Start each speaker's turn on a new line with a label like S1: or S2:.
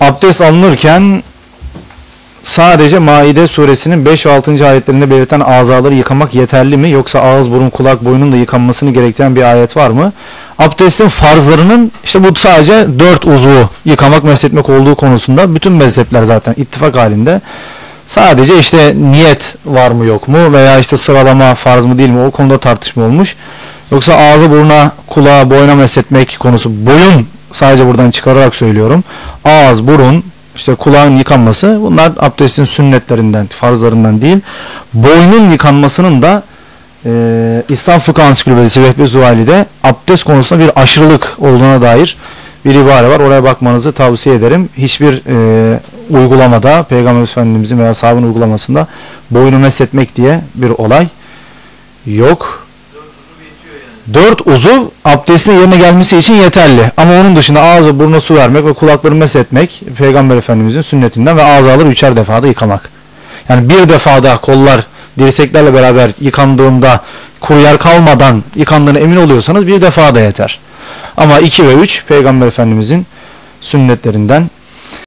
S1: abdest alınırken sadece Maide suresinin 5 ve 6. ayetlerinde belirten azaları yıkamak yeterli mi? Yoksa ağız, burun, kulak, boynun da yıkanmasını gerektiren bir ayet var mı? Abdestin farzlarının işte bu sadece 4 uzvu yıkamak, mesletmek olduğu konusunda bütün mezhepler zaten ittifak halinde. Sadece işte niyet var mı yok mu veya işte sıralama farz mı değil mi o konuda tartışma olmuş. Yoksa ağzı buruna, kulağa, boyuna mesletmek konusu boyun sadece buradan çıkararak söylüyorum. Ağız, burun, işte kulağın yıkanması bunlar abdestin sünnetlerinden, farzlarından değil. Boynun yıkanmasının da e, İslam Fıkıh Ansiklopedisi Vehbi Zuhali'de abdest konusunda bir aşırılık olduğuna dair bir ibare var. Oraya bakmanızı tavsiye ederim. Hiçbir e, uygulamada Peygamber Efendimizin veya sahabın uygulamasında boynu mesletmek diye bir olay yok. Dört uzuv abdestin yerine gelmesi için yeterli. Ama onun dışında ağzı burnuna su vermek ve kulakları mesletmek Peygamber Efendimizin sünnetinden ve ağzaları üçer defada yıkamak. Yani bir defada kollar dirseklerle beraber yıkandığında kuru yer kalmadan yıkandığına emin oluyorsanız bir defa da yeter. Ama iki ve üç Peygamber Efendimizin sünnetlerinden